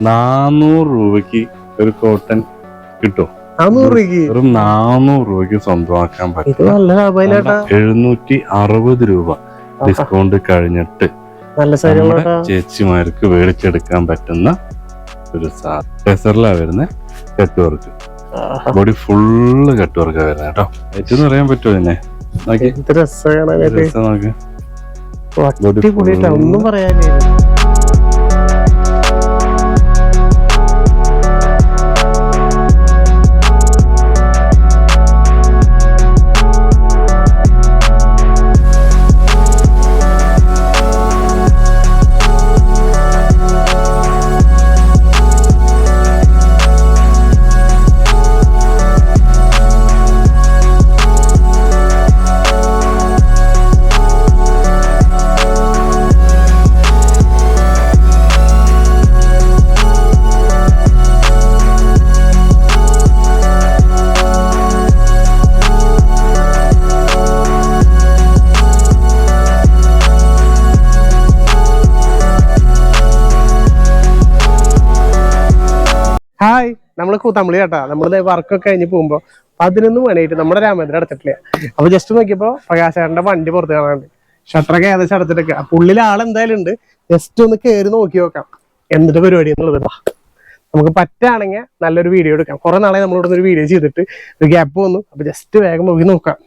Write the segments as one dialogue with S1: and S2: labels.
S1: നാനൂറ് രൂപയ്ക്ക് ഒരു കോട്ടൺ കിട്ടും. വെറും നാനൂറ് രൂപയ്ക്ക് സ്വന്തമാക്കാൻ പറ്റും. എഴുന്നൂറ്റി അറുപത് രൂപ ഡിസ്കൗണ്ട് കഴിഞ്ഞിട്ട് നമ്മുടെ ചേച്ചിമാർക്ക് മേടിച്ചെടുക്കാൻ പറ്റുന്ന ഒരു ടെസറിലാ വരുന്ന cut work body full cut വർക്കാ വരുന്നത് കേട്ടോ. ഏറ്റവും അറിയാൻ പറ്റുമോ ഇതിനെ? നോക്കി. നോക്കി.
S2: ഒന്നും പറയാനില്ല. ഹായ് നമ്മൾ തമിഴ് കേട്ടാ. നമ്മൾ വർക്കൊക്കെ കഴിഞ്ഞ് പോകുമ്പോ പതിനൊന്ന് മണിയായിട്ട് നമ്മുടെ രാമേന്ദ്രൻ അടച്ചിട്ടില്ല അപ്പൊ ജസ്റ്റ് നോക്കിയപ്പോ പ്രകാശേട്ടന്റെ വണ്ടി പുറത്ത് കാണാണ്ട് ഷട്ടറൊക്കെ ഏകദേശം അടച്ചിട്ടൊക്കെ അപ്പൊ ഉള്ളിൽ ആളെന്തായാലും ഉണ്ട്. ജസ്റ്റ് ഒന്ന് കേറി നോക്കി നോക്കാം. എന്നിട്ട് പരിപാടി എന്നുള്ളത്. നമുക്ക് പറ്റാണെങ്കിൽ നല്ലൊരു വീഡിയോ എടുക്കാം. കുറെ നാളെ നമ്മളിവിടെ ഒരു വീഡിയോ ചെയ്തിട്ട് ഒരു ഗ്യാപ്പ് വന്നു. അപ്പൊ ജസ്റ്റ് വേഗം പോയി നോക്കാം.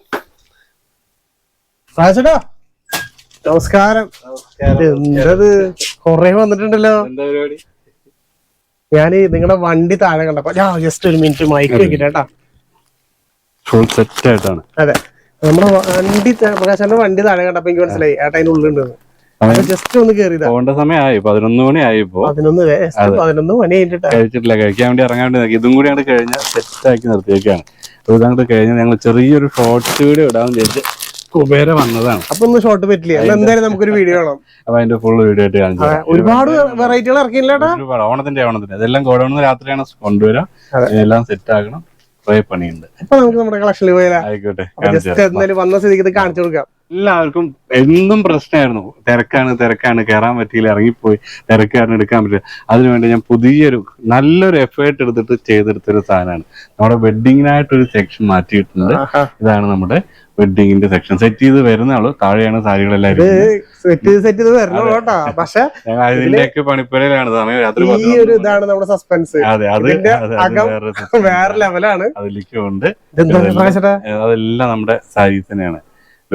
S2: പ്രകാശേട്ടാ നമസ്കാരം. എന്തത് കൊറേ വന്നിട്ടുണ്ടല്ലോ.
S1: എന്താ പരിപാടി?
S2: ഞാൻ നിങ്ങളുടെ വണ്ടി താഴെ കണ്ടപ്പോ ജസ്റ്റ് ഒരു മിനിറ്റ് മൈക്ക് വെക്കിട്ട് കേട്ടാ
S1: സെറ്റ് ആയിട്ടാണ്.
S2: അതെ. നമ്മുടെ വണ്ടി പ്രകാശന്റെ വണ്ടി താഴെ കണ്ടപ്പോ എനിക്ക് മനസ്സിലായി ഏട്ടാ അതിന് ഉള്ളിലുണ്ടെന്ന് ജസ്റ്റ് ഒന്ന് കേറിയതാ.
S1: പോകേണ്ട സമയമായി പതിനൊന്ന് മണി ആയിപ്പോ.
S2: പതിനൊന്ന് പതിനൊന്ന് മണി
S1: കഴിച്ചിട്ടില്ല കഴിക്കാൻ വേണ്ടി ഇറങ്ങാൻ വേണ്ടി നോക്കി ഇതും കൂടി അങ്ങോട്ട് കഴിഞ്ഞാൽ സെറ്റ് ആക്കി നിർത്തിയേക്കാണ്. അപ്പൊ ഇതങ്ങോട്ട് കഴിഞ്ഞ് ഞങ്ങൾ ചെറിയൊരു ഷോർട്ട് വീഡിയോ ഇടാമെന്ന് വിചാരിച്ച് കുബേര വന്നതാണ്.
S2: അപ്പൊ ഒന്ന് ഷോർട്ട് പറ്റില്ല എന്തായാലും നമുക്കൊരു വീഡിയോ കാണാം.
S1: അപ്പൊ അതിന്റെ ഫുൾ വീഡിയോ ആയിട്ട് കാണിച്ചു
S2: ഒരുപാട് വെറൈറ്റികൾ ഇറക്കിയില്ലേട്ടാ
S1: ഒരുപാട് ഓണത്തിന്റെ ഓണത്തിന്റെ അതെല്ലാം ഗോഡൌണിൽ രാത്രിയാണ് കൊണ്ടുവരാം. എല്ലാം സെറ്റ് ആക്കണം. കുറെ പണിയുണ്ട്.
S2: അപ്പൊ നമുക്ക് നമ്മുടെ കളക്ഷനിൽ പോയാലോ?
S1: ആയിക്കോട്ടെ
S2: എന്തായാലും വന്ന സ്ഥിതിക്ക് കാണിച്ചു കൊടുക്കാം.
S1: എല്ലാവർക്കും എന്നും പ്രശ്നമായിരുന്നു. തിരക്കാണ് തിരക്കാണ്. കയറാൻ പറ്റിയില്ല ഇറങ്ങിപ്പോയി. തിരക്കാരന് എടുക്കാൻ പറ്റില്ല. അതിനുവേണ്ടി ഞാൻ പുതിയൊരു നല്ലൊരു എഫേർട്ട് എടുത്തിട്ട് ചെയ്തെടുത്തൊരു സാധനമാണ്. നമ്മുടെ വെഡിങ്ങിനായിട്ടൊരു സെക്ഷൻ മാറ്റിയിട്ടുണ്ട്. ഇതാണ് നമ്മുടെ വെഡ്ഡിങ്ങിന്റെ സെക്ഷൻ സെറ്റ് ചെയ്ത് വരുന്ന ആൾ താഴെയാണ് സാരികളെല്ലാം
S2: സെറ്റ് ചെയ്ത് സെറ്റ് ചെയ്ത് വരണോ കേട്ടോ. പക്ഷെ
S1: പണിപ്പുരയിലാണ് സമയം
S2: ഈ ഒരു ഇതാണ് നമ്മുടെ സസ്പെൻസ്
S1: അതെ വേറെ
S2: ലെവലാണ്
S1: അതിലേക്കും ഉണ്ട്. അതെല്ലാം നമ്മുടെ സാരി തന്നെയാണ്.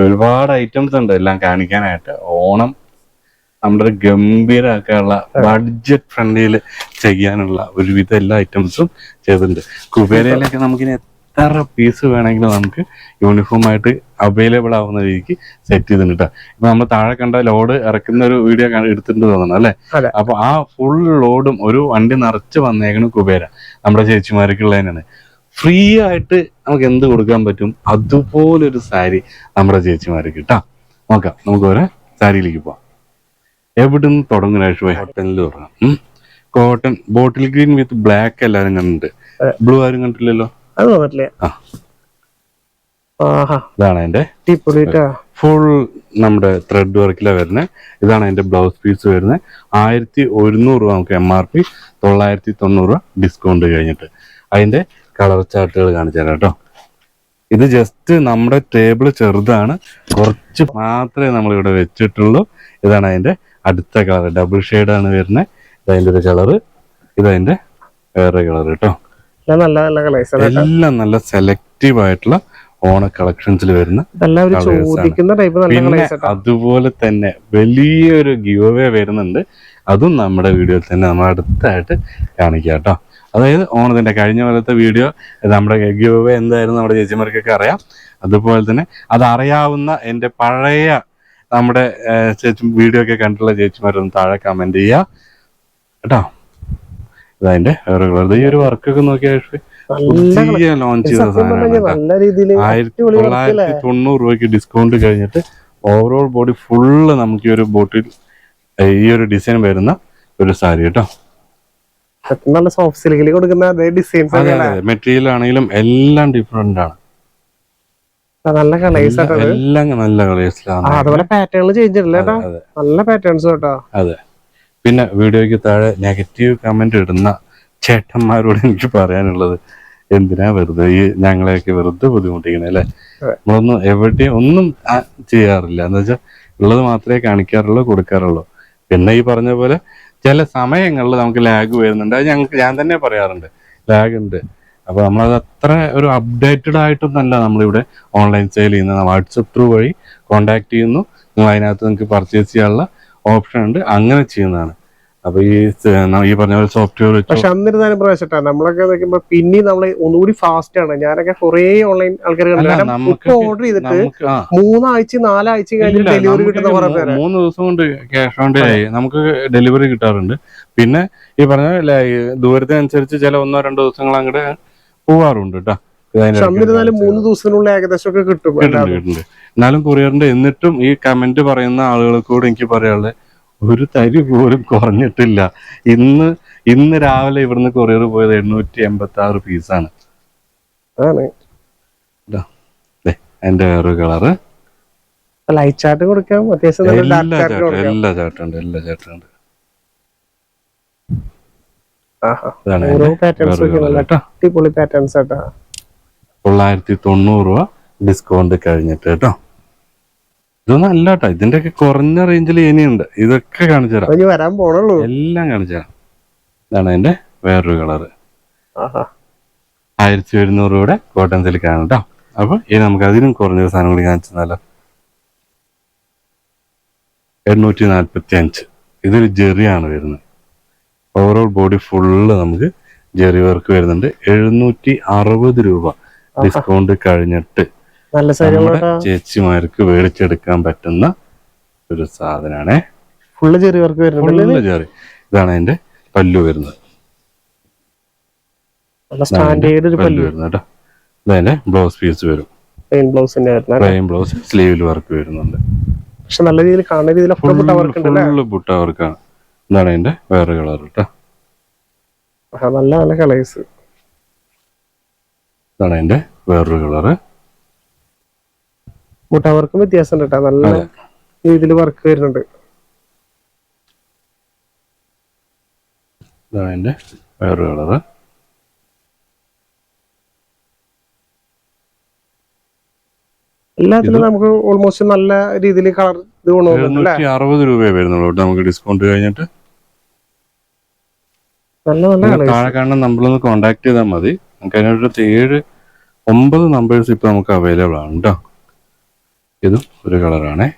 S1: ഒരുപാട് ഐറ്റംസ് ഉണ്ട് എല്ലാം കാണിക്കാനായിട്ട്. ഓണം നമ്മുടെ ഒരു ഗംഭീരമാക്കാനുള്ള ബഡ്ജറ്റ് ഫ്രണ്ട്ലിയിൽ ചെയ്യാനുള്ള ഒരുവിധ എല്ലാ ഐറ്റംസും ചെയ്തിട്ടുണ്ട്. കുബേരയിലൊക്കെ നമുക്കിനി എത്ര പീസ് വേണമെങ്കിലും നമുക്ക് യൂണിഫോം ആയിട്ട് അവൈലബിൾ ആവുന്ന രീതിക്ക് സെറ്റ് ചെയ്തിട്ടുണ്ട് കേട്ടോ ഇപ്പൊ നമ്മൾ താഴെ കണ്ട ലോഡ് ഇറക്കുന്ന ഒരു വീഡിയോ എടുത്തിട്ടുണ്ട് തോന്നണം അല്ലെ. അപ്പൊ ആ ഫുൾ ലോഡും ഒരു വണ്ടി നിറച്ച് വന്നേക്കണ കുബേര നമ്മുടെ ചേച്ചിമാർക്കുള്ളതിനാണ്. ഫ്രീ ആയിട്ട് നമുക്ക് എന്ത് കൊടുക്കാൻ പറ്റും? അതുപോലൊരു സാരി നമ്മുടെ ചേച്ചിമാർക്ക് കിട്ടാം. നോക്കാം നമുക്ക് ഓരോ സാരിയിലേക്ക് പോവാം. എവിടുന്ന് തുടങ്ങുന്ന ആഴ്ച കോട്ടണിൽ തുടങ്ങാം. Cotton bottle green with black എല്ലാരും കണ്ടിട്ടുണ്ട്. ബ്ലൂ ആരും കണ്ടിട്ടില്ലല്ലോ?
S2: അത് തോന്നിട്ടില്ല
S1: ആ.
S2: ആഹാ.
S1: ഇതാണ് അതിന്റെ
S2: അടിപൊളിട്ടാ
S1: ഫുൾ നമ്മുടെ ത്രെഡ് വർക്കിലാണ് വരുന്നത് ഇതാണ് അതിന്റെ ബ്ലൗസ് പീസ് വരുന്നത് ആയിരത്തി ഒരുന്നൂറ് രൂപ നമുക്ക് എം ആർ പി തൊള്ളായിരത്തി തൊണ്ണൂറ് രൂപ ഡിസ്കൗണ്ട് കഴിഞ്ഞിട്ട്. അതിന്റെ കളർ ചാർട്ടുകൾ കാണിച്ചു തരാം കേട്ടോ. ഇത് ജസ്റ്റ് നമ്മുടെ ടേബിൾ ചെറുതാണ്. കുറച്ച് മാത്രമേ നമ്മൾ ഇവിടെ വെച്ചിട്ടുള്ളൂ. ഇതാണ് അതിന്റെ അടുത്ത കളർ ഡബിൾ ആണ് വരുന്നത്. ഇതതിന്റെ ഒരു കളറ് ഇതതിന്റെ വേറെ കളർ കേട്ടോ.
S2: എല്ലാം നല്ല നല്ല കളേഴ്സ്
S1: എല്ലാം നല്ല സെലക്റ്റീവ് ആയിട്ടുള്ള ഓണ കളക്ഷൻസിൽ വരുന്ന പിന്നെ അതുപോലെ തന്നെ വലിയൊരു ഗീവ് അവേ വരുന്നുണ്ട്. അതും നമ്മുടെ വീഡിയോയിൽ തന്നെ നമ്മൾ അടുത്തായിട്ട് കാണിക്കാം കേട്ടോ. അതായത് ഓണത്തിന്റെ കഴിഞ്ഞ പോലത്തെ വീഡിയോ നമ്മുടെ ഗിവ് അവേ എന്തായിരുന്നു നമ്മുടെ ചേച്ചിമാർക്കൊക്കെ അറിയാം. അതുപോലെ തന്നെ അതറിയാവുന്ന എന്റെ പഴയ നമ്മുടെ ചേച്ചി വീഡിയോ ഒക്കെ കണ്ടിട്ടുള്ള ചേച്ചിമാരൊന്ന് താഴെ കമന്റ് ചെയ്യുക കേട്ടോ? ഇതതിന്റെ വേറെ കളർ ഈ ഒരു വർക്കൊക്കെ നോക്കിയാൽ പുതിയ ലോഞ്ച് ചെയ്ത സാധനമാണ് ആയിരത്തി? തൊള്ളായിരത്തി തൊണ്ണൂറ് രൂപയ്ക്ക് ഡിസ്കൗണ്ട് കഴിഞ്ഞിട്ട് ഓവറോൾ ബോഡി ഫുള്ള് നമുക്ക് ഈ ഒരു ബോട്ടിൽ ഈ ഒരു ഡിസൈൻ വരുന്ന ഒരു സാരി കേട്ടോ.
S2: നല്ല സോഫ്റ്റ് സിൽക്കിൽ കൊടുക്കുന്ന അതേ ഡിസൈൻസ്
S1: മെറ്റീരിയൽ ആണെങ്കിലും എല്ലാം ഡിഫറെന്റ് ആണ്.
S2: നല്ല കളേഴ്സ്
S1: എല്ലാം- എല്ലാം നല്ല കളേഴ്സിലാണ്
S2: അതുപോലെ പാറ്റേണിൽ ചേഞ്ച് ഇല്ല നല്ല പാറ്റേൺസ് കേട്ടോ.
S1: അതെ. പിന്നെ വീഡിയോയ്ക്ക് താഴെ നെഗറ്റീവ് കമന്റ് ഇടുന്ന ചേട്ടന്മാരോട് എനിക്ക് പറയാനുള്ളത് എന്തിനാ വെറുതെ ഈ ഞങ്ങളെയൊക്കെ വെറുതെ ബുദ്ധിമുട്ടിക്കണേ അല്ലെ. നമ്മളൊന്നും എവിടെയും ഒന്നും ചെയ്യാറില്ല. എന്താ വെച്ചാൽ ഉള്ളത് മാത്രമേ കാണിക്കാറുള്ളൂ കൊടുക്കാറുള്ളൂ. പിന്നെ ഈ പറഞ്ഞ പോലെ ചില സമയങ്ങളിൽ നമുക്ക് ലാഗ് വരുന്നുണ്ട്. അത് ഞങ്ങൾക്ക് ഞാൻ തന്നെ പറയാറുണ്ട്. ലാഗ് ഉണ്ട്. അപ്പൊ നമ്മളത് അത്ര ഒരു അപ്ഡേറ്റഡ് ആയിട്ടൊന്നല്ല നമ്മളിവിടെ ഓൺലൈൻ സെയിൽ ചെയ്യുന്നത്. വാട്സപ്പ് ത്രൂ വഴി കോണ്ടാക്ട് ചെയ്യുന്നു. നിങ്ങൾ അതിനകത്ത് നിങ്ങൾക്ക് പർച്ചേസ് ചെയ്യാനുള്ള ഓപ്ഷൻ ഉണ്ട്. അങ്ങനെ ചെയ്യുന്നതാണ്. അപ്പൊ ഈ ഈ പറഞ്ഞ പോലെ സോഫ്റ്റ്വെയർ വെച്ച്?
S2: പക്ഷെ അന്നിരുന്നാലും പ്രവേശട്ടാ നമ്മളൊക്കെ നോക്കുമ്പോ പിന്നെ നമ്മൾ ഒന്നുകൂടി ഫാസ്റ്റ് ആണ്. ഞാനൊക്കെ കുറെ ഓൺലൈൻ ആൾക്കാർ കണ്ടു. ഓർഡർ ചെയ്തിട്ട് മൂന്നാഴ്ച നാലാഴ്ച
S1: കഴിഞ്ഞിട്ട്
S2: ഡെലിവറി കിട്ടുന്ന കുറെ പേര്.
S1: മൂന്ന് ദിവസം കൊണ്ട് ക്യാഷ് ഓൺ ഡേ ആയി. നമുക്ക് ഡെലിവറി കിട്ടാറുണ്ട്. പിന്നെ ഈ പറഞ്ഞ ദൂരത്തിനനുസരിച്ച് ചില ഒന്നോ രണ്ടോ ദിവസങ്ങൾ അങ്ങോട്ട് പോവാറുണ്ട് കേട്ടോ
S2: പക്ഷെ അന്നിരുന്നാലും മൂന്ന് ദിവസത്തിനുള്ള ഏകദേശം ഒക്കെ കിട്ടും.
S1: എന്നാലും കൊറിയറിന്റെ എന്നിട്ടും ഈ കമന്റ് പറയുന്ന ആളുകൾക്കോട് എനിക്ക് പറയാനുള്ളത് ഒരു തരി പോലും കുറഞ്ഞിട്ടില്ല. ഇന്ന് ഇന്ന് രാവിലെ ഇവിടുന്ന് കൊറിയർ പോയത് എണ്ണൂറ്റി എൺപത്തി ആറ് പീസാണ് എന്റെ വേറൊരു കളറ്
S2: ലൈറ്റ് ചാർട്ട് കൊടുക്കാം.
S1: എല്ലാ
S2: ഡാർക്ക് ചാർട്ട് കൊടുക്കാം.
S1: എല്ലാ കേട്ടോ
S2: അടിപൊളി പാറ്റേൺസ് ആട്ടാ.
S1: തൊള്ളായിരത്തി തൊണ്ണൂറ് രൂപ ഡിസ്കൗണ്ട് കഴിഞ്ഞിട്ട് കേട്ടോ. ഇതൊന്നും അല്ല കേട്ടോ ഇതിന്റെ ഒക്കെ കുറഞ്ഞ റേഞ്ചിൽ ഇനിയുണ്ട് ഇതൊക്കെ കാണിച്ചു തരാം.
S2: വരാൻ പോണുള്ളൂ.
S1: എല്ലാം കാണിച്ചു തരാം. ഇതാണ് അതിന്റെ വേറൊരു കളറ് ആയിരത്തി ഒരുന്നൂറ് രൂപയുടെ കോട്ടൺ ആണ് കേട്ടോ അപ്പൊ ഇനി നമുക്ക് അതിനും കുറഞ്ഞ സാധനം കൂടി കാണിച്ചു തന്നാലോ. എണ്ണൂറ്റി നാൽപ്പത്തി അഞ്ച് ഇതൊരു ജെറിയാണ് വരുന്നത്. ഓവറോൾ ബോഡി ഫുള്ള് നമുക്ക് ജെറി വർക്ക് വരുന്നുണ്ട്. എഴുന്നൂറ്റി അറുപത് രൂപ ഡിസ്കൗണ്ട് കഴിഞ്ഞിട്ട്.
S2: നല്ല
S1: ചേച്ചിമാർക്ക് മേടിച്ചെടുക്കാൻ പറ്റുന്ന ഒരു സാധനമാണ്
S2: ഫുള്ള് ചെറിയ വർക്ക്
S1: ഫുള്ള് ജെറി ഇതാണ് അതിന്റെ പല്ലു വരുന്നത്. പല്ലു വരുന്നത് കേട്ടോ. ഇതതിന്റെ ബ്ലൗസ് പീസ് വരും.
S2: പ്ലെയിൻ ബ്ലൗസിന്റെ
S1: പ്ലെയിൻ ബ്ലൗസ് സ്ലീവിൽ വർക്ക് വരുന്നുണ്ട്.
S2: പക്ഷെ നല്ല രീതിയിൽ കാണുന്ന രീതിയിൽ
S1: ഫുള്ള് ബുട്ട വർക്കാണ് ഇതാണ് അതിന്റെ വേറെ കളർ കേട്ടോ.
S2: നല്ല നല്ല കളേഴ്സ്
S1: ഇതാണ് അതിന്റെ വേറൊരു കളറ്
S2: മുട്ട വർക്കും വ്യത്യാസം ഉണ്ട് കേട്ടോ നല്ല. രീതിയിൽ വർക്ക് വരുന്നുണ്ട്.
S1: എല്ലാത്തിനും അതിന്റെ വേറൊരു കളറ്
S2: എല്ലാത്തിലും നമുക്ക് ഓൾമോസ്റ്റ് നല്ല രീതിയിൽ കളർ ഇത് കൊണ്ടുപോകുന്നുണ്ട്
S1: അറുപത് രൂപയെ വരുന്നുള്ളൂ. നമുക്ക് ഡിസ്കൗണ്ട് കഴിഞ്ഞിട്ട്
S2: നല്ല നല്ല
S1: താഴെ കാണുന്ന നമ്മളൊന്ന് കോണ്ടാക്ട് ചെയ്താൽ മതി. നമുക്ക് അതിനടുത്ത് ഏഴ് ഒമ്പത് നമ്പേഴ്സ് ഇപ്പൊ നമുക്ക് അവൈലബിൾ ആണ് കേട്ടോ ഇതും ഒരു കളറാണേ.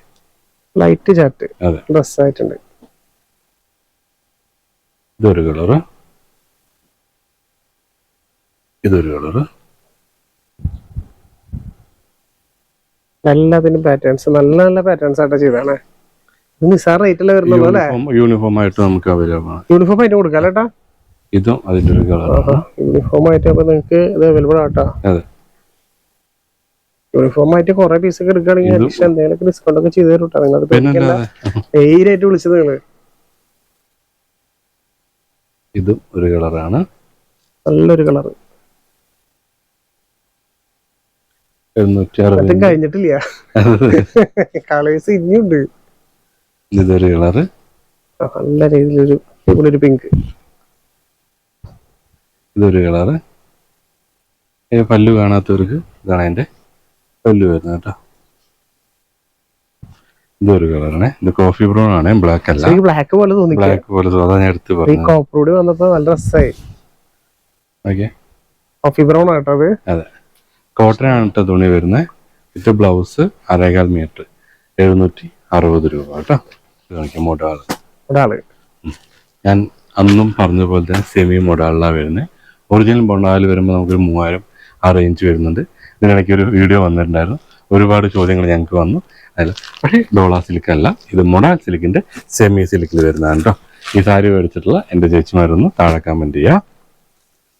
S2: ലൈറ്റ് ചാറ്റ്
S1: അതെ.
S2: ഡ്രസ് ആയിട്ടുണ്ട്.
S1: ഇതൊരു കളറ്. ഇതൊരു കളറ്.
S2: എല്ലാത്തിനും പാറ്റേൺസ് നല്ല നല്ല പാറ്റേൺസ് ആയിട്ട് ചെയ്താണ് നിസാർ റേറ്റിൽ വരുന്നുള്ളൂ അല്ലേ?
S1: യൂണിഫോം ആയിട്ട് നമുക്ക് അവൈലബിൾ ആണ്.
S2: യൂണിഫോം ആയിട്ട് കൊടുക്കാം കേട്ടാ
S1: ഇതും അതിന്റെ ഒരു കളർ
S2: യൂണിഫോം ആയിട്ട് അപ്പൊ നിങ്ങൾക്ക് ഇത് അവൈലബിൾ ആട്ടോ.
S1: അതെ.
S2: യൂണിഫോം ആയിട്ട് കുറെ പീസ് ഒക്കെ എടുക്കുകയാണെങ്കിൽ അഡീഷണൽ എന്തെങ്കിലും ഡിസ്കൗണ്ട് ഒക്കെ ചെയ്തു തരും കേട്ടോ നിങ്ങൾ പേരായിട്ട് വിളിച്ചത് നിങ്ങൾ.
S1: ഇതും ഒരു കളറാണ്
S2: നല്ലൊരു കളർ
S1: എഴുന്നൂറ്റി
S2: കഴിഞ്ഞിട്ടില്ല. കളേഴ്സ് ഇനിയുണ്ട്.
S1: ഇതൊരു കളറ്
S2: ആ, നല്ല രീതിയിലൊരു ഒരു പിങ്ക്
S1: ഇതൊരു കളറ് ഈ പല്ലു കാണാത്തവർക്ക് ഇതാണ് അതിന്റെ പല്ലു വരുന്നത് കേട്ടോ. ഇതൊരു കളറാണ് ഇത് കോഫി ബ്രൗൺ ആണ് ബ്ലാക്ക് അല്ല.
S2: ബ്ലാക്ക് പോലെ തോന്നി
S1: ബ്ലാക്ക് പോലെ അതാ ഞാൻ എടുത്ത്
S2: ഈ
S1: പറഞ്ഞത്.
S2: കോപ്പറോട് വന്നപ്പോ നല്ല രസമായി
S1: ഓക്കെ.
S2: കോഫി ബ്രൗൺ ആട്ടോ അത്.
S1: അതെ. കോട്ടൺ ആണ് കേട്ടോ തുണി വരുന്നത് ഇത് ബ്ലൗസ് അരേകാൽ മീറ്റർ എഴുന്നൂറ്റി അറുപത് രൂപ കേട്ടോ. കാണിക്കാം മോഡാൾ
S2: ഒരാൾ
S1: ഞാൻ അന്നും പറഞ്ഞ പോലെ തന്നെ സെമി മൊഡാളിലാണ് വരുന്നത് ഒറിജിനൽ മൊഡാൾ വരുമ്പോൾ നമുക്കൊരു മൂവായിരം ആ റേഞ്ച് വരുന്നുണ്ട്. ഇതിനിടയ്ക്ക് ഒരു വീഡിയോ വന്നിട്ടുണ്ടായിരുന്നു. ഒരുപാട് ചോദ്യങ്ങൾ ഞങ്ങൾക്ക് വന്നു. അല്ല പക്ഷേ ഡോള സിലിക്ക് അല്ല ഇത് മൊണാൽ സിലിക്കിന്റെ സെമി സിലിക്കിൽ വരുന്നതാണ് കേട്ടോ ഈ സാരി മേടിച്ചിട്ടുള്ള എന്റെ ചേച്ചിമാരൊന്ന് താഴെ കമന്റ് ചെയ്യുക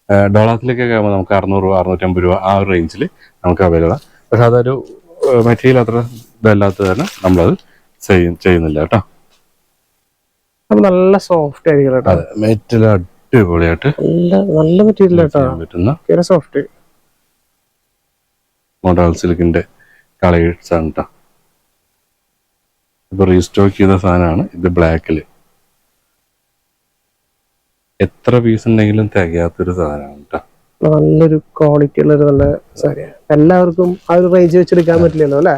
S1: ഏഹ് ഡോള സിൽക്കൊക്കെ ആകുമ്പോൾ നമുക്ക് അറുന്നൂറ് രൂപ അറുന്നൂറ്റമ്പത് രൂപ ആ ഒരു റേഞ്ചിൽ നമുക്ക് അവൈലബിൾ ആണ്. പക്ഷെ അതൊരു മെറ്റീരിയൽ അത്ര ഇതല്ലാത്തത് തന്നെ നമ്മളത് ചെയ്യ- ചെയ്യുന്നില്ല കേട്ടോ.
S2: അപ്പൊ നല്ല സോഫ്റ്റ് ആയിരിക്കും കേട്ടോ.
S1: അതെ മെറ്റീരിയൽ അടിപൊളിയായിട്ട്
S2: നല്ല നല്ല മെറ്റീരിയൽ കേട്ടോ
S1: പറ്റുന്ന
S2: സോഫ്റ്റ്
S1: മോഡൽ സിൽക്കിന്റെ കളേഴ്സ് ആണ് കേട്ടോ ഇപ്പോൾ റീസ്റ്റോക്ക് ചെയ്ത സാധനമാണ് ഇത് ബ്ലാക്കിൽ എത്ര പീസ് ഉണ്ടെങ്കിലും തികയാത്തൊരു സാധനമാണ് കേട്ടോ
S2: നല്ലൊരു ക്വാളിറ്റി ഉള്ള ഒരു നല്ല സാരിയാണ് എല്ലാവർക്കും ആ ഒരു റേഞ്ച് വെച്ചെടുക്കാൻ പറ്റില്ലല്ലോ അല്ലെ?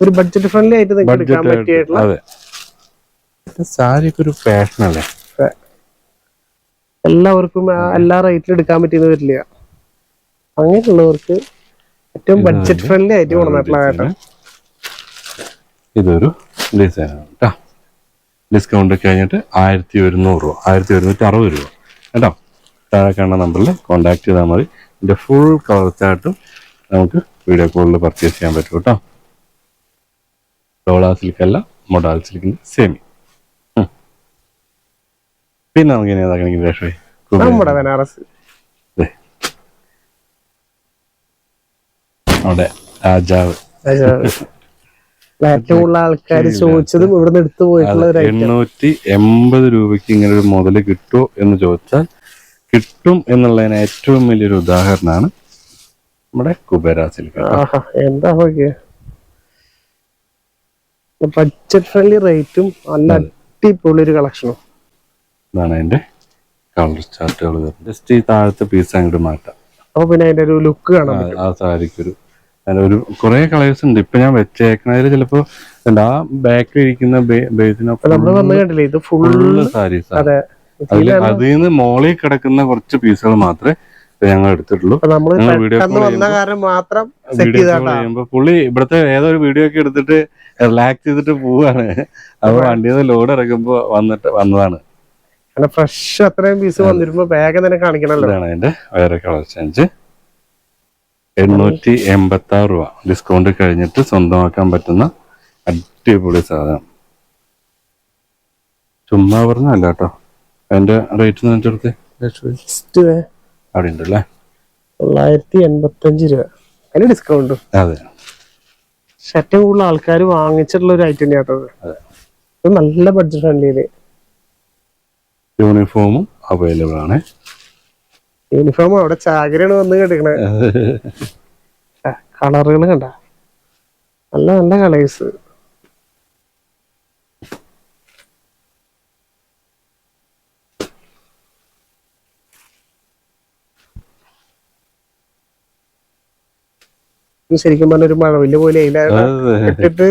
S2: ഒരു ബഡ്ജറ്റ് ഫ്രണ്ട്ലി ആയിട്ട് എടുക്കാൻ
S1: അതെ. സാരിയൊക്കെ ഒരു ഫാഷൻ അല്ലേ?
S2: എല്ലാവർക്കും എല്ലാ റേറ്റിലും എടുക്കാൻ പറ്റിയെന്ന് വരില്ല. അങ്ങനെയുള്ളവർക്ക് ഏറ്റവും ബഡ്ജറ്റ് ഫ്രണ്ട്ലി ആയിട്ട് കൊണ്ടുവന്നിട്ടുള്ള കേട്ടോ
S1: ഇതൊരു ഡിസൈനാണ് കേട്ടോ ഡിസ്കൗണ്ട് കഴിഞ്ഞിട്ട് ആയിരത്തി ഒരുന്നൂറ് രൂപ ആയിരത്തി ഒരുന്നൂറ്റി അറുപത് രൂപ. കേട്ടോ? താഴെ കാണുന്ന നമ്പറിൽ കോൺടാക്ട് ചെയ്താൽ മതി. ഇതിന്റെ ഫുൾ കളർ ചാർട്ടും നമുക്ക് വീഡിയോ കോളിൽ പർച്ചേസ് ചെയ്യാൻ പറ്റും കേട്ടോ ഡോളാ സിൽക്ക് അല്ല മൊഡാൽ സിൽക്കിന്റെ സെമി പിന്നെ നമുക്ക് ഇനി ഏതാക്കണമെങ്കിൽ രക്ഷേ
S2: നമ്മുടെ ബനാറസ്.
S1: അവിടെ രാജാവ്.
S2: ഏറ്റവും ആൾക്കാർ ചോദിച്ചതും ഇവിടുന്ന് എടുത്തു പോയിട്ടുള്ള ഒരു
S1: എണ്ണൂറ്റി എൺപത് രൂപയ്ക്ക് ഇങ്ങനെ ഒരു മുതൽ കിട്ടുമോ എന്ന് ചോദിച്ചാൽ കിട്ടും എന്നുള്ളതിന് ഏറ്റവും വലിയൊരു ഉദാഹരണമാണ് നമ്മുടെ കുബേര സിൽക്ക്
S2: എന്താ ബഡ്ജറ്റ് ഫ്രണ്ട്ലി റേറ്റും നല്ല അടിപൊളി ഒരു കളക്ഷനും
S1: ഇതാണ് അതിന്റെ കളർ ചാർട്ടുകൾ ജസ്റ്റ് ഈ താഴത്തെ പീസ് അങ്ങോട്ട് മാറ്റാം.
S2: അപ്പൊ പിന്നെ അതിന്റെ ഒരു ലുക്ക് കാണാം
S1: ആ- സാരിക്കൊരു ഒരു കുറെ കളേഴ്സ് ഉണ്ട്. ഇപ്പൊ ഞാൻ വെച്ചേക്കണതിൽ ചിലപ്പോ എന്താ ആ ബാക്കിൽ ഇരിക്കുന്ന ബേസിനൊക്കെ
S2: ഇത് ഫുൾ
S1: ഫുള്ള് സാരീസ്
S2: അതെ.
S1: അതിൽ അതിൽ നിന്ന് മോളിൽ കിടക്കുന്ന കുറച്ച് പീസുകൾ മാത്രമേ ഞങ്ങൾ എടുത്തിട്ടുള്ളൂ. വീഡിയോ ചെയ്യുമ്പോ പുള്ളി ഇവിടത്തെ ഏതോ ഒരു വീഡിയോ ഒക്കെ എടുത്തിട്ട് റിലാക്സ് ചെയ്തിട്ട് പോവാണ്. അപ്പൊ വണ്ടിയിൽ നിന്ന് ലോഡ് ഇറക്കുമ്പോ വന്നിട്ട് വന്നതാണ്.
S2: ഫ്രഷ് അത്രയും പീസ് വന്നിരുമ്പോ വേഗം തന്നെ കാണിക്കണല്ലോ.
S1: അതിന്റെ വേറെ കളർ ചേഞ്ച് എണ്ണൂറ്റി എൺപത്തി ആറ് രൂപ. ഡിസ്കൗണ്ട് കഴിഞ്ഞിട്ട് സ്വന്തമാക്കാൻ പറ്റുന്ന അടിപൊളി സാധനം. ചുമ്മാ പറഞ്ഞല്ല കേട്ടോ. അതിന്റെ റേറ്റ്
S2: ജസ്റ്റ്
S1: അവിടെ ഉണ്ടല്ലേ?
S2: തൊള്ളായിരത്തി എൺപത്തഞ്ച് രൂപ. അതിന് ഡിസ്കൗണ്ട്
S1: അതെ.
S2: ഏറ്റവും കൂടുതൽ ആൾക്കാർ വാങ്ങിച്ചിട്ടുള്ള ഒരു ഐറ്റം കേട്ടത് നല്ല ബഡ്ജറ്റ് ഫ്രണ്ട്ലിയിൽ
S1: യൂണിഫോമും അവൈലബിൾ ആണ്.
S2: യൂണിഫോം അവിടെ ചാകരയാണ് വന്ന് കേട്ടിക്കണേ കളറുകൾ കണ്ട. നല്ല നല്ല കളേഴ്സ്. ശരിക്കും പറഞ്ഞ ഒരു വലിയ പോലെ ഇട്ടിട്ട്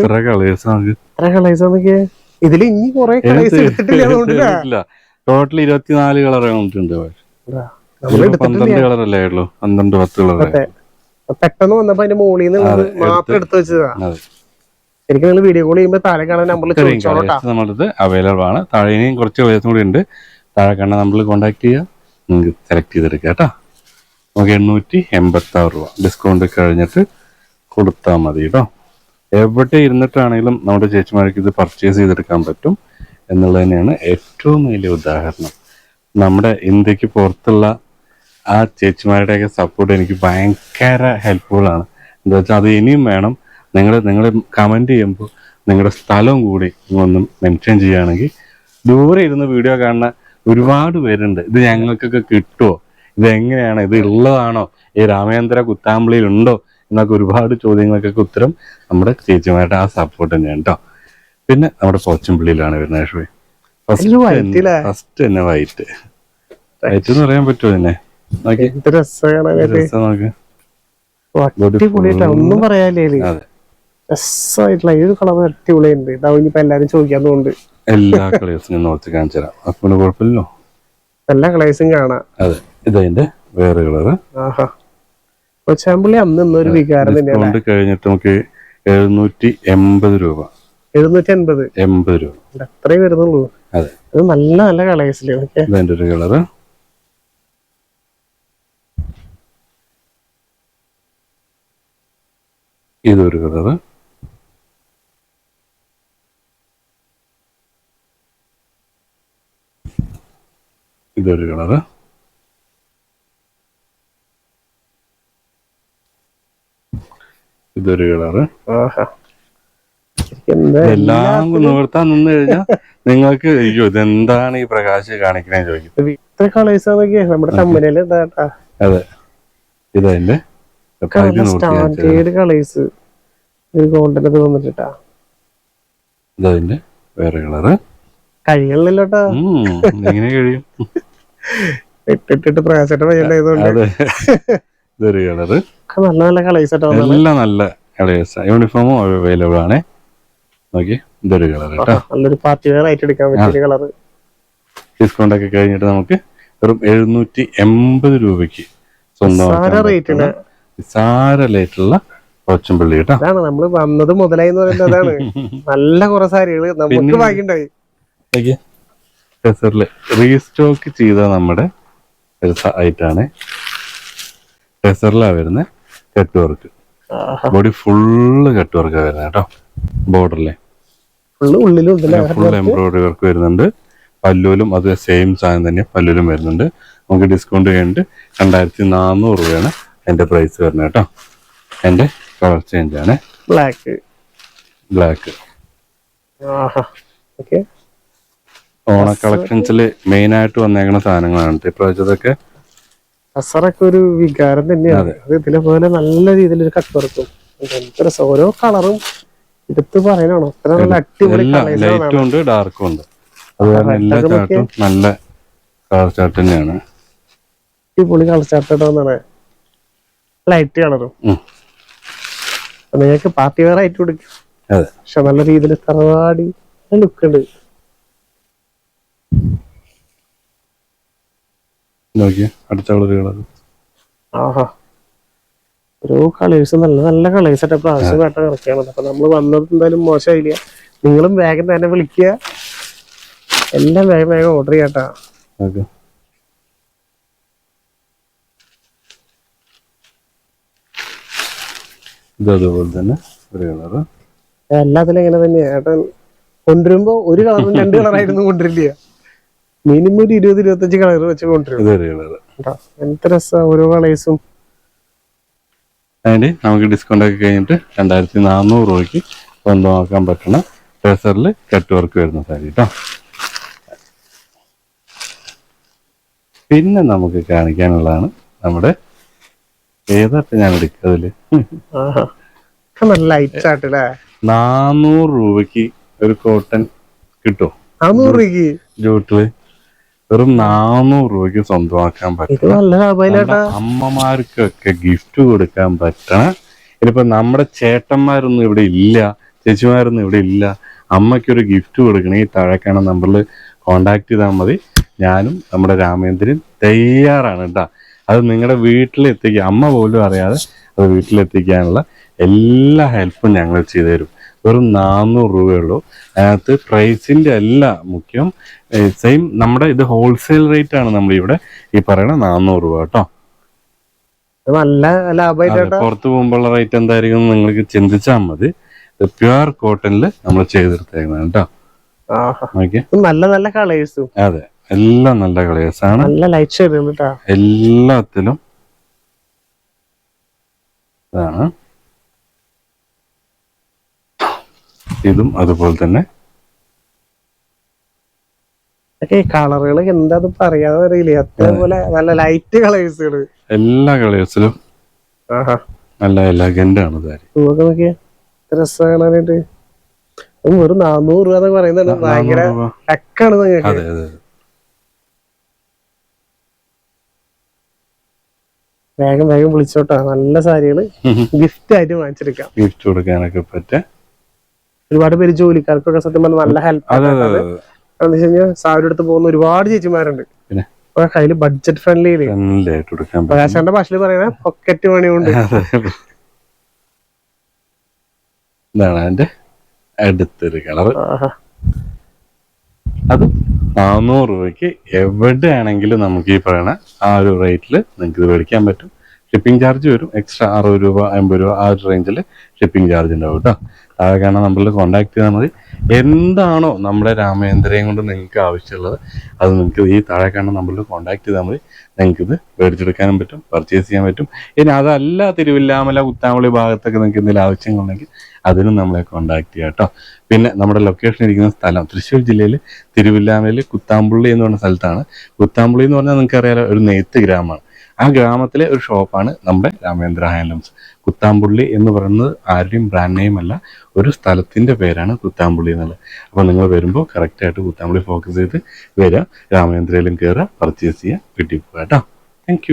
S2: ഇതിൽ ഇനി കൊറേ കളേഴ്സ് എടുത്തിട്ടില്ല
S1: ടോട്ടൽ ഇരുപത്തിനാല്
S2: എടുത്തിട്ടില്ല
S1: പന്ത്രണ്ട് ഉള്ളൂ പന്ത്രണ്ട് പത്ത് കളർ
S2: പെട്ടെന്ന് വന്നപ്പോ അതിന്റെ മുകളിൽ നിന്ന് മാത്രം എടുത്തു വെച്ചതാ.
S1: എനിക്ക്
S2: ശരിക്കും നിങ്ങൾ വീഡിയോ കോൾ ചെയ്യുമ്പോൾ താഴെ കാണാൻ നമ്പറിൽ ചോദിച്ചോളട്ടാ
S1: നമ്മളത് അവൈലബിൾ ആണ്. താഴെ ഇനിയും കുറച്ച് വയസ്സും കൂടി ഉണ്ട്. താഴെ കാണാൻ നമ്മൾ കോൺടാക്ട് ചെയ്യുക നിങ്ങൾക്ക് സെലക്ട് ചെയ്തെടുക്കാം കേട്ടോ. നമുക്ക് എണ്ണൂറ്റി എൺപത്തി ആറ് രൂപ. ഡിസ്കൗണ്ട് കഴിഞ്ഞിട്ട് കൊടുത്താൽ മതി കേട്ടോ. എവിടെ ഇരുന്നിട്ടാണെങ്കിലും നമ്മുടെ ചേച്ചിമാർക്ക് ഇത് പർച്ചേസ് ചെയ്തെടുക്കാൻ പറ്റും എന്നുള്ളത് തന്നെയാണ് ഏറ്റവും വലിയ ഉദാഹരണം. നമ്മുടെ ഇന്ത്യയ്ക്ക് പുറത്തുള്ള ആ ചേച്ചിമാരുടെയൊക്കെ സപ്പോർട്ട് എനിക്ക് ഭയങ്കര ഹെൽപ്ഫുൾ ആണ്. എന്താ വെച്ചാൽ അത് ഇനിയും വേണം. നിങ്ങൾ നിങ്ങൾ കമന്റ് ചെയ്യുമ്പോൾ നിങ്ങളുടെ സ്ഥലവും കൂടി ഒന്ന് മെൻഷൻ ചെയ്യുകയാണെങ്കിൽ ദൂരെ ഇരുന്ന് വീഡിയോ കാണുന്ന ഒരുപാട് പേരുണ്ട്. ഇത് ഞങ്ങൾക്കൊക്കെ കിട്ടുമോ ഇത് എങ്ങനെയാണ്? ഇത് ഉള്ളതാണോ? ഈ രാമേന്ദ്ര കുത്താമ്പിളിയിൽ ഉണ്ടോ? എന്നൊക്കെ ഒരുപാട് ചോദ്യങ്ങൾക്കൊക്കെ ഉത്തരം നമ്മുടെ ചേച്ചിമാരുടെ ആ സപ്പോർട്ട് തന്നെയാണ് കേട്ടോ. പിന്നെ നമ്മുടെ പോച്ചമ്പള്ളിയിലാണ് വരുന്നത്
S2: ഫസ്റ്റ്
S1: ഫസ്റ്റ് തന്നെ വൈറ്റ് വൈറ്റ് എന്ന് പറയാൻ പറ്റുമോ നോക്കി
S2: എന്ത് രസമാണ് ഒന്നും പറയാനില്ലേ
S1: അതെ.
S2: രസമായിട്ടുള്ള ഏത് കളർ അടിപൊളിയുണ്ട് ഇതാവും ഇനിയിപ്പോ എല്ലാരും ചോദിക്കാത്തതുകൊണ്ട്.
S1: എല്ലാ കളേഴ്സും ഞാൻ നോക്കി കാണിച്ചു തരാം. അപ്പൊ കുഴപ്പമില്ലല്ലോ?
S2: എല്ലാ കളേഴ്സും കാണാം.
S1: അതെ. ഇതതിന്റെ വേറെ കളറ്
S2: ആഹാ. കൊച്ചാമ്പുള്ളി അന്ന് ഇന്നൊരു വികാരം തന്നെയാണ്
S1: കഴിഞ്ഞിട്ട് നമുക്ക് എഴുന്നൂറ്റി എൺപത് രൂപ.
S2: എഴുന്നൂറ്റി എൺപത്
S1: എൺപത് രൂപ.
S2: അത്രേ വരുന്നുള്ളൂ.
S1: അതെ.
S2: അത് നല്ല നല്ല
S1: കളേഴ്സിൽ ഒരു കളറ് ഇതൊരു കളറ്. ഇതൊരു കളറ്. ഇതൊരു കളറ്.
S2: എന്താ
S1: എല്ലാം നിവർത്താൻ നിന്ന് കഴിഞ്ഞാൽ നിങ്ങൾക്ക് അയ്യോ ഇതെന്താണ് ഈ പ്രകാശ് കാണിക്കണേ ചോദിക്കും. അതെ. ഇതതിന്റെ
S2: സ്റ്റാൻഡേർഡ് കളേഴ്സ് ഒരു വന്നിട്ടാ
S1: ഇതതിന്റെ വേറെ കളറ്.
S2: കഴിയണില്ലോട്ടാ
S1: എങ്ങനെ കഴിയും.
S2: ഇട്ടിട്ടിട്ട് പ്രകാശേട്ടൻ പയ്യണ്ടായതുകൊണ്ട്
S1: ഇതൊരു കളറ്.
S2: നല്ല നല്ല കളേഴ്സ്
S1: നല്ല നല്ല കളേഴ്സ് യൂണിഫോമും അവൈലബിൾ ആണ്. നോക്കി ഇതൊരു കളർ കേട്ടോ.
S2: നല്ലൊരു പാർട്ടി വെയർ ആയിട്ട് എടുക്കാൻ പറ്റിയ കളർ
S1: ഡിസ്കൗണ്ട് ഒക്കെ കഴിഞ്ഞിട്ട് നമുക്ക് വെറും എഴുന്നൂറ്റി എൺപത് രൂപയ്ക്ക്
S2: സ്വന്തം
S1: നിസാരലായിട്ടുള്ള കൊച്ചമ്പള്ളി കേട്ടോ.
S2: അതാണ് നമ്മൾ വന്നത് മുതലായി എന്ന് പറയുന്നത് അതാണ്. നല്ല കുറെ സാരികൾ നമുക്ക് ബാക്കിണ്ടായി
S1: റീസ്റ്റോക്ക് ചെയ്ത നമ്മുടെ ഒരു ഐറ്റാണ്. ടെസറിലാ വരുന്നത് cut work body full cut. Work വരുന്നത് കേട്ടോ ബോർഡറിലെ ഫുൾ എംബ്രോയിഡറി വർക്ക് വരുന്നുണ്ട്. പല്ലൂലും അത് സെയിം സാധനം തന്നെ പല്ലൂലും വരുന്നുണ്ട്. നമുക്ക് ഡിസ്കൗണ്ട് കഴിഞ്ഞിട്ട് രണ്ടായിരത്തി നാനൂറ് രൂപയാണ്. എന്റെ പ്രൈസ് വരുന്നത് കേട്ടോ. എന്റെ കളർ ചേഞ്ച് ആണ്.
S2: ബ്ലാക്ക്
S1: ബ്ലാക്ക് ഓണ കളക്ഷൻസിൽ മെയിൻ ആയിട്ട് വന്നേക്കുന്ന സാധനങ്ങളാണ്. ഇപ്രാവശ്യത്തൊക്കെ
S2: അസറൊക്കെ ഒരു വികാരം തന്നെയാണ്. അത്. ഇതിലെ പോലെ നല്ല രീതിയിൽ ഒരു കട്ട് എന്ത് ഓരോ കളറും എടുത്ത് പറയാനാണോ അത്ര നല്ല അടിപൊളി
S1: ലൈറ്റും ഉണ്ട് ഡാർക്കും ഉണ്ട്. അത് കാരണം എല്ലാ ചാർട്ടും നല്ല കളർ ചാർട്ട് തന്നെയാണ്.
S2: അടിപൊളി കളർ ചാർട്ടാണ് ലൈറ്റ് കളറും. നിങ്ങൾക്ക് പാർട്ടി വെയർ ആയിട്ട് കൊടുക്കും. പക്ഷെ നല്ല രീതിയിൽ തറവാടി ലുക്ക് ഉണ്ട്.
S1: അടുത്ത കളർ
S2: ആഹാ. കളേഴ്സ് നല്ല നല്ല കളേഴ്സ് ആയിട്ട് പ്രാവശ്യം വേട്ട ഇറക്കിയാണ് അപ്പൊ നമ്മൾ വന്നത് എന്തായാലും മോശമായില്ല നിങ്ങളും വേഗം തന്നെ വിളിക്കുക. എല്ലാം വേഗം വേഗം ഓർഡർ ചെയ്യാട്ടാ
S1: ഓക്കെ ഇത് അതുപോലെ തന്നെ ഒരു കളറ്
S2: എല്ലാത്തിലും ഇങ്ങനെ തന്നെയാ ഏട്ടൻ കൊണ്ടുവരുമ്പോ ഒരു കളറും രണ്ട് കളറായിരുന്നു കൊണ്ടുവരില്ല. മിനിമം ഒരു ഇരുപത് ഇരുപത്തഞ്ച് കളർ വെച്ച് കൊണ്ടുവരും.
S1: ഇതൊരു കളറ്.
S2: കേട്ടോ എന്ത് രസം ഓരോ കളേഴ്സും.
S1: അതിന് നമുക്ക് ഡിസ്കൗണ്ട് ഒക്കെ കഴിഞ്ഞിട്ട് രണ്ടായിരത്തി നാനൂറ് രൂപയ്ക്ക് സ്വന്തമാക്കാൻ പറ്റുന്ന ട്രേസറിൽ കട്ട് വർക്ക് വരുന്ന സാരി കേട്ടോ പിന്നെ നമുക്ക് കാണിക്കാനുള്ളതാണ് നമ്മുടെ ഏതാട്ട് ഞാൻ എടുക്കുക
S2: അതിൽ? നല്ല ലൈറ്റ്
S1: നാനൂറ് രൂപക്ക് ഒരു കോട്ടൺ കിട്ടും
S2: നാനൂറ്
S1: ജൂട്ടിൽ വെറും നാനൂറ് രൂപയ്ക്ക് സ്വന്തമാക്കാൻ പറ്റും അമ്മമാർക്കൊക്കെ ഗിഫ്റ്റ് കൊടുക്കാൻ പറ്റണ. ഇനിയിപ്പോ നമ്മുടെ ചേട്ടന്മാരൊന്നും ഇവിടെ ഇല്ല ചേച്ചിമാരൊന്നും ഇവിടെ ഇല്ല. അമ്മയ്ക്കൊരു ഗിഫ്റ്റ് കൊടുക്കണേ. ഈ താഴേക്കാണ് നമ്പറിൽ കോണ്ടാക്ട് ചെയ്താൽ മതി. ഞാനും നമ്മുടെ രാമേന്ദ്രൻ തയ്യാറാണ് കേട്ടോ. അത് നിങ്ങളുടെ വീട്ടിലെത്തിക്കുക അമ്മ പോലും അറിയാതെ അത് വീട്ടിലെത്തിക്കാനുള്ള എല്ലാ ഹെൽപ്പും ഞങ്ങൾ ചെയ്തു തരും വെറും നാനൂറ് രൂപയുള്ളൂ. അതിനകത്ത് പ്രൈസിന്റെ അല്ല മുഖ്യം സെയിം നമ്മുടെ ഇത് ഹോൾസെയിൽ റേറ്റ് ആണ് നമ്മളിവിടെ ഈ പറയണ നാനൂറ് രൂപ കേട്ടോ.
S2: പുറത്തു നല്ല ലാഭമായിട്ടാ
S1: പുറത്ത് പോകുമ്പോഴുള്ള റേറ്റ് എന്തായിരിക്കും നിങ്ങൾക്ക് ചിന്തിച്ചാൽ മതി. പ്യുവർ കോട്ടണിൽ നമ്മൾ ചെയ്തെടുത്തേക്കുന്നത് കേട്ടോ.
S2: നല്ല നല്ല കളേഴ്സും
S1: അതെ. എല്ലാം നല്ല കളേഴ്സ് ആണ്.
S2: നല്ല ലൈറ്റ് ഷെയ്ഡ് കേട്ടാ
S1: എല്ലാത്തിലും ഇതാണ്. ഇതും അതുപോലെ തന്നെ.
S2: കളറുകൾ എന്താ പറയാതെ അറിയില്ല. അതേപോലെ നല്ല ലൈറ്റ് കളേഴ്സുകൾ
S1: എല്ലാ കളേഴ്സിലും നല്ല എലഗന്റ് ആണ് സാരി.
S2: നമുക്ക് നോക്കിയേ രസം കാണാനായിട്ട് അത് വെറും നാനൂറ് രൂപ എന്നൊക്കെ പറയുന്നത് ഭയങ്കര. ടക്കാണ് നിങ്ങൾക്ക്
S1: അതെ അതെ അതെ.
S2: വേഗം വേഗം വിളിച്ചോട്ടാ. നല്ല സാരികൾ ഗിഫ്റ്റ് ആയിട്ട് വാങ്ങിച്ചെടുക്കാം.
S1: ഗിഫ്റ്റ് കൊടുക്കാനൊക്കെ പറ്റ
S2: ഒരുപാട് പേര് ജോലിക്കാർക്കൊക്കെ സത്യം പറഞ്ഞാൽ നല്ല ഹെൽപ്പ്. എന്താ വെച്ച് കഴിഞ്ഞാൽ സാരി എടുത്ത് പോകുന്ന ഒരുപാട് ചേച്ചിമാരുണ്ട്. കയ്യിൽ ബഡ്ജറ്റ് ഫ്രണ്ട്ലി പ്രകാശന്റെ ഭാഷയിൽ പറയുന്ന പോക്കറ്റ് മണി കൊണ്ട്.
S1: അതെ. ഇതാണ് അതിന്റെ അടുത്തൊരു കളർ. അത് നാനൂറ് രൂപയ്ക്ക് എവിടെയാണെങ്കിലും നമുക്ക് ഈ പറയുന്ന ആ ഒരു റേറ്റിൽ നിങ്ങൾക്ക് ഇത് മേടിക്കാൻ പറ്റും. ഷിപ്പിംഗ് ചാർജ് വരും. എക്സ്ട്രാ അറുപത് രൂപ അമ്പത് രൂപ ആ ഒരു റേഞ്ചിൽ ഷിപ്പിംഗ് ചാർജ് ഉണ്ടാവും കേട്ടോ താഴെ നമ്മൾ കോണ്ടാക്ട് ചെയ്താൽ മതി. എന്താണോ നമ്മുടെ രാമേന്ദ്രയും കൊണ്ട് നിങ്ങൾക്ക് ആവശ്യമുള്ളത് അത് നിങ്ങൾക്ക് ഈ താഴെ കാണുന്ന നമ്പറിൽ കോൺടാക്ട് ചെയ്താൽ മതി. നിങ്ങൾക്കിത് മേടിച്ചെടുക്കാനും പറ്റും പർച്ചേസ് ചെയ്യാൻ പറ്റും. ഇനി അതല്ല തിരുവില്ലാമല കുത്താമളി ഭാഗത്തൊക്കെ നിങ്ങൾക്ക് എന്തെങ്കിലും ആവശ്യങ്ങളുണ്ടെങ്കിൽ അതിനും നമ്മളെ കോൺടാക്ട് ചെയ്യാം കേട്ടോ. പിന്നെ നമ്മുടെ ലൊക്കേഷൻ ഇരിക്കുന്ന സ്ഥലം തൃശ്ശൂർ ജില്ലയിൽ തിരുവില്ലാമലയിൽ കുത്താമ്പുള്ളി എന്ന് പറഞ്ഞ സ്ഥലത്താണ്. കുത്താമ്പുള്ളി എന്ന് പറഞ്ഞാൽ നിങ്ങൾക്ക് അറിയാലോ ഒരു നെയ്ത്ത് ഗ്രാമമാണ്. ആ ഗ്രാമത്തിലെ ഒരു ഷോപ്പാണ് നമ്മുടെ രാമേന്ദ്ര ഹാൻഡ്ലൂംസ്. കുത്താമ്പുള്ളി എന്ന് പറയുന്നത് ആരുടെയും ബ്രാൻഡ് നെയിം അല്ല ഒരു സ്ഥലത്തിന്റെ പേരാണ് കുത്താമ്പുള്ളി എന്നുള്ളത്. അപ്പോൾ നിങ്ങൾ വരുമ്പോൾ കറക്റ്റായിട്ട് കുത്താമ്പുള്ളി ഫോക്കസ് ചെയ്ത് വരിക രാമചന്ദ്രയിലും കയറുക പർച്ചേസ് ചെയ്യുക വീട്ടിൽ പോകാം കേട്ടോ താങ്ക്